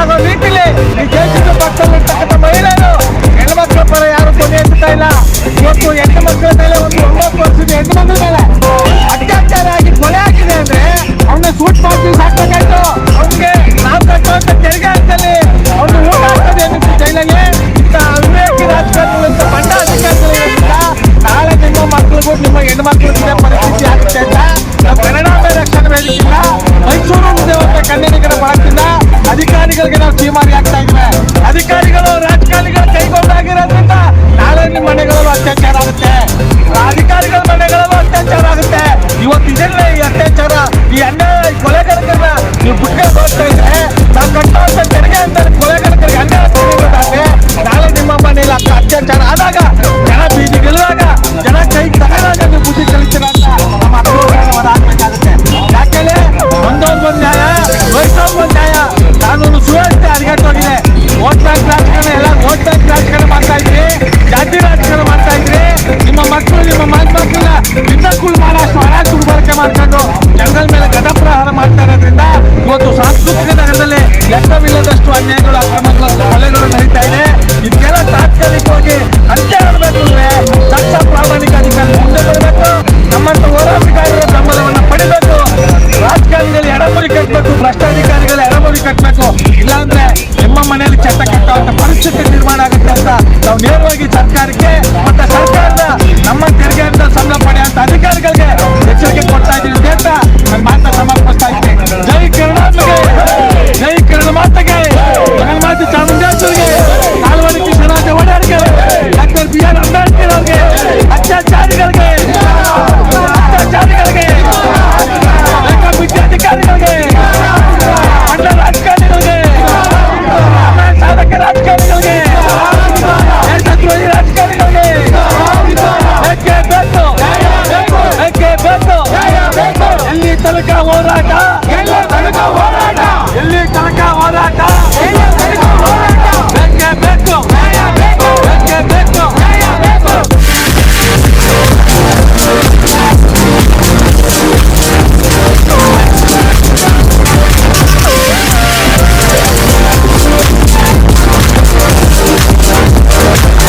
ಆಗುವ ನಿಟ್ಟಿನಲ್ಲಿ ಈ ದೇಶದ ಪಕ್ಕದಲ್ಲಿರ್ತಕ್ಕಂಥ ಮಹಿಳೆಯರು, ಹೆಣ್ಮಕ್ಳ ಪರ ಯಾರು ಕೊನೆ ಎತ್ತಾ ಇಲ್ಲ. ಇವತ್ತು ಹೆಣ್ಣು ಮಕ್ಕಳ ಮೇಲೆ ಒಂದು ಒಂಬತ್ತು ವರ್ಷದ ಹೆಣ್ಣು ಮಕ್ಕಳ ಮೇಲೆ ಅತ್ಯಾಚಾರ ಆಗಿ ಕೊಲೆ ಆಗಿದೆ ಅಂದ್ರೆ ಅವನ್ನ ಸೂಟ್ ಮಾಡ್ತೀವಿ ಸಾಕ್ಬೇಕಾಯ್ತು. ಅವ್ನಿಗೆ ನಾವು ಕಟ್ಟುವಂತ ತೆರಿಗೆ ಹಾಕ್ತಲ್ಲಿ ಅವ್ನು ಊಟ ಆಗ್ತದೆ ಅನ್ನಿಸ್ತು ಜೈಲಾಗೆ ಇಂಥ ಅವಿವೇಕಿ ರಾಜಕಾರಣಿಗಳಿಂದ ಬಂಡ ಅಧಿಕಾರಿಗಳಿಂದ ನಾಳೆ ನಿಮ್ಮ ಮಕ್ಕಳಿಗೂ ನಿಮ್ಮ ಹೆಣ್ಣು ಮಕ್ಕಳಿಗೆ ಪರಿಸ್ಥಿತಿ ಆಗುತ್ತೆ ಅಂತ ನಾವು ಕನ್ನಡ ರಕ್ಷಣೆ ಬೇಡಿಲ್ಲ ಮೈಸೂರು ದೇವರ ಕನ್ನಡಿಗರ ಭಾಗದಿಂದ ಅಧಿಕಾರಿಗಳಿಗೆ ನಾವು ತೀರ್ಮಾನ ಆಗ್ತಾ ಇದ್ವಿ. ಅಧಿಕಾರಿಗಳು ರಾಜಕಾರಣಿಗಳು ಕೈಗೊಂಡಾಗಿರೋದ್ರಿಂದ ನಾಳೆ ನಿಮ್ಮ ಮನೆಗಳಲ್ಲೂ ಅತ್ಯಾಚಾರ ಆಗುತ್ತೆ. ಅಧಿಕಾರಿಗಳ ಮನೆಗಳಲ್ಲೂ ಅತ್ಯಾಚಾರ ಆಗುತ್ತೆ. ಇವತ್ತು ಇದೆಲ್ಲ ಈ ಅತ್ಯಾಚಾರ, ಈ ಅನ್ಯಾಯ, ಈ ಕೊಲೆಗಡಕನ್ನ ನೀವು ಬಿಟ್ಟೆ ಹೋಗ್ತಾ ಇದ್ರೆ ನಾವು ಕಟ್ಟುವಂತ ತೆರಿಗೆ ಅಂತ ಕೊಲೆಗಡಕರಿಗೆ ಅನ್ಯಾಯ ನಾಳೆ ನಿಮ್ಮ ಮನೆಯಲ್ಲಿ ಅತ್ಯಾಚಾರ ಆದಾಗ ಹಣ ದುರ್ಬಳಕೆ ಮಾಡ್ಕೊಂಡು ಜನಗಳ ಮೇಲೆ ಗದಪ್ರಹಾರ ಮಾಡ್ತಾ ಇರೋದ್ರಿಂದ ಇವತ್ತು ಸಾಂಸ್ಕೃತಿಕ ನಗರದಲ್ಲಿ ಲೆಕ್ಕವಿಲ್ಲದಷ್ಟು ಅನ್ಯಾಯಗಳು, ಅಕ್ರಮಗಳು, ಕೊಲೆಗಳು ನಡೀತಾ ಇದೆ. ಇದಕ್ಕೆಲ್ಲ ತಾತ್ಕಾಲಿಕವಾಗಿ ಅಂತ್ಯ ಆಗಬೇಕು ಅಂದ್ರೆ ದಕ್ಷ ಪ್ರಾಮಾಣಿಕ ಅಧಿಕಾರಿ ಮುಂದೆ ಬರಬೇಕು. ನಮ್ಮಂತ ಹೋರಾಟಗಾರರ ಬೆಂಬಲವನ್ನು ಪಡಿಬೇಕು. ರಾಜಕಾರಣಿಗಳು ಎಡಮುರಿ ಕಟ್ಟಬೇಕು ಭ್ರಷ್ಟಾಧಿಕಾರಿಗಳು ಎಡಮುರಿ ಕಟ್ಟಬೇಕು ಇಲ್ಲಾಂದ್ರೆ ನಿಮ್ಮ ಮನೆಯಲ್ಲಿ ಚಟ್ಟ ಕಟ್ಟುವಂತ ಪರಿಸ್ಥಿತಿ Thank